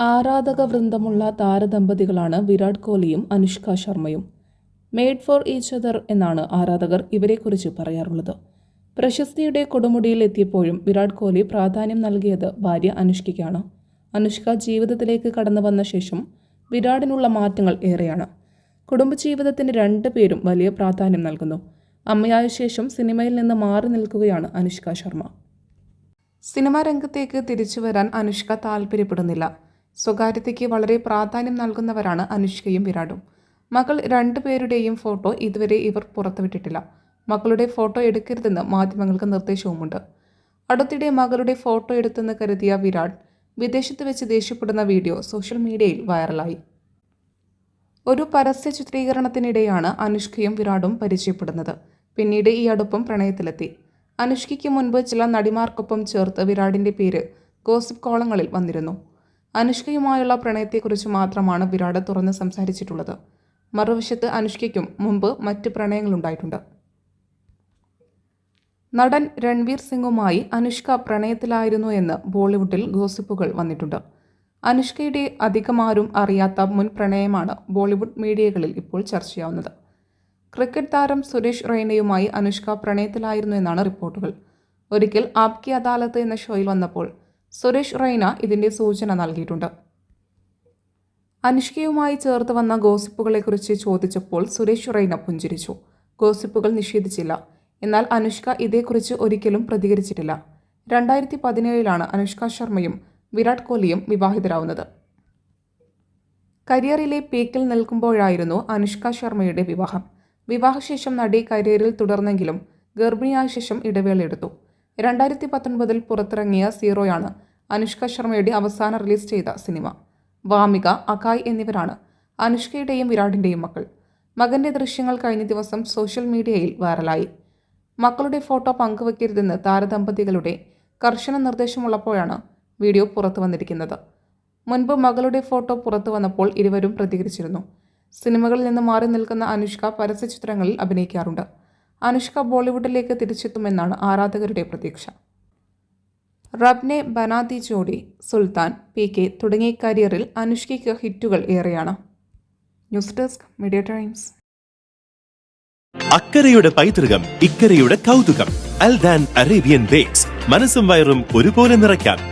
ആരാധക വൃന്ദമുള്ള താരദമ്പതികളാണ് വിരാട് കോഹ്ലിയും അനുഷ്ക ശർമ്മയും. മെയ്ഡ് ഫോർ ഈച്ച് അതർ എന്നാണ് ആരാധകർ ഇവരെക്കുറിച്ച് പറയാറുള്ളത്. പ്രശസ്തിയുടെ കൊടുമുടിയിൽ എത്തിയപ്പോഴും വിരാട് കോഹ്ലി പ്രാധാന്യം നൽകിയത് ഭാര്യ അനുഷ്കയ്ക്കാണ്. അനുഷ്ക ജീവിതത്തിലേക്ക് കടന്നു വന്ന ശേഷം വിരാടിനുള്ള മാറ്റങ്ങൾ ഏറെയാണ്. കുടുംബജീവിതത്തിന് രണ്ടു പേരും വലിയ പ്രാധാന്യം നൽകുന്നു. അമ്മയായ ശേഷം സിനിമയിൽ നിന്ന് മാറി നിൽക്കുകയാണ് അനുഷ്ക ശർമ്മ. സിനിമാ രംഗത്തേക്ക് തിരിച്ചു വരാൻ അനുഷ്ക താല്പര്യപ്പെടുന്നില്ല. സ്വകാര്യതയ്ക്ക് വളരെ പ്രാധാന്യം നൽകുന്നവരാണ് അനുഷ്കയും വിരാടും. മകൾ രണ്ടുപേരുടെയും ഫോട്ടോ ഇതുവരെ ഇവർ പുറത്തുവിട്ടിട്ടില്ല. മകളുടെ ഫോട്ടോ എടുക്കരുതെന്ന് മാധ്യമങ്ങൾക്ക് നിർദ്ദേശവുമുണ്ട്. അടുത്തിടെ മകളുടെ ഫോട്ടോ എടുത്തെന്ന് കരുതിയ വിരാട് വിദേശത്ത് വെച്ച് ദേഷ്യപ്പെടുന്ന വീഡിയോ സോഷ്യൽ മീഡിയയിൽ വൈറലായി. ഒരു പരസ്യ ചിത്രീകരണത്തിനിടെയാണ് അനുഷ്കയും വിരാടും പരിചയപ്പെടുന്നത്. പിന്നീട് ഈ അടുപ്പം പ്രണയത്തിലെത്തി. അനുഷ്കയ്ക്ക് മുൻപ് ചില നടിമാർക്കൊപ്പം ചേർത്ത് വിരാടിന്റെ പേര് ഗോസിപ്പ് കോളങ്ങളിൽ വന്നിരുന്നു. അനുഷ്കയുമായുള്ള പ്രണയത്തെക്കുറിച്ച് മാത്രമാണ് വിരാട് തുറന്ന് സംസാരിച്ചിട്ടുള്ളത്. മറുവശത്ത് അനുഷ്കയ്ക്കും മുമ്പ് മറ്റ് പ്രണയങ്ങളുണ്ടായിട്ടുണ്ട്. നടൻ രൺവീർ സിംഗുമായി അനുഷ്ക പ്രണയത്തിലായിരുന്നു എന്ന് ബോളിവുഡിൽ ഗോസിപ്പുകൾ വന്നിട്ടുണ്ട്. അനുഷ്കയുടെ അധികമാരും അറിയാത്ത മുൻ പ്രണയമാണ് ബോളിവുഡ് മീഡിയകളിൽ ഇപ്പോൾ ചർച്ചയാവുന്നത്. ക്രിക്കറ്റ് താരം സുരേഷ് റെയ്നയുമായി അനുഷ്ക പ്രണയത്തിലായിരുന്നു എന്നാണ് റിപ്പോർട്ടുകൾ. ഒരിക്കൽ ആപ്കി അദാലത്ത് എന്ന ഷോയിൽ വന്നപ്പോൾ സുരേഷ് റൈന ഇതിന്റെ സൂചന നൽകിയിട്ടുണ്ട്. അനുഷ്കയുമായി ചേർത്ത് വന്ന ഗോസിപ്പുകളെക്കുറിച്ച് ചോദിച്ചപ്പോൾ സുരേഷ് റൈന പുഞ്ചിരിച്ചു. ഗോസിപ്പുകൾ നിഷേധിച്ചില്ല. എന്നാൽ അനുഷ്ക ഇതേക്കുറിച്ച് ഒരിക്കലും പ്രതികരിച്ചിട്ടില്ല. രണ്ടായിരത്തി പതിനേഴിലാണ് അനുഷ്ക ശർമ്മയും വിരാട് കോഹ്ലിയും വിവാഹിതരാവുന്നത്. കരിയറിലെ പീക്കിൽ നിൽക്കുമ്പോഴായിരുന്നു അനുഷ്ക ശർമ്മയുടെ വിവാഹം. വിവാഹശേഷം നടി കരിയറിൽ തുടർന്നെങ്കിലും ഗർഭിണിയായ ശേഷം ഇടവേളയെടുത്തു. രണ്ടായിരത്തി പത്തൊൻപതിൽ പുറത്തിറങ്ങിയ സീറോയാണ് അനുഷ്ക ശർമ്മയുടെ അവസാന റിലീസ് ചെയ്ത സിനിമ. വാമിക അകായ് എന്നിവരാണ് അനുഷ്കയുടെയും വിരാടിന്റെയും മക്കൾ. മകന്റെ ദൃശ്യങ്ങൾ കഴിഞ്ഞ ദിവസം സോഷ്യൽ മീഡിയയിൽ വൈറലായി. മക്കളുടെ ഫോട്ടോ പങ്കുവയ്ക്കരുതെന്ന് താരദമ്പതികളുടെ കർശന നിർദ്ദേശമുള്ളപ്പോഴാണ് വീഡിയോ പുറത്തു വന്നിരിക്കുന്നത്. മുൻപ് മകളുടെ ഫോട്ടോ പുറത്തു വന്നപ്പോൾ ഇരുവരും പ്രതികരിച്ചിരുന്നു. സിനിമകളിൽ നിന്ന് മാറി നിൽക്കുന്ന അനുഷ്ക പരസ്യ ചിത്രങ്ങളിൽ അഭിനയിക്കാറുണ്ട്. അനുഷ്ക ബോളിവുഡിലേക്ക് തിരിച്ചെത്തുമെന്നാണ് ആരാധകരുടെ പ്രതീക്ഷ. റബ്നെ ബനാദി ജോഡി സുൽത്താൻ പി കെ തുടങ്ങിയ കരിയറിൽ അനുഷ്കയ്ക്ക് ഹിറ്റുകൾ ഏറെയാണ്. News desk media times. അക്കരയുടെ പൈതൃകം ഇക്കരയുടെ കൗതുകം. അൽദാൻ അറേബ്യൻ ബേക്സ്. മനസ്സും വയറും ഒരുപോലെ നിറയ്ക്കാം.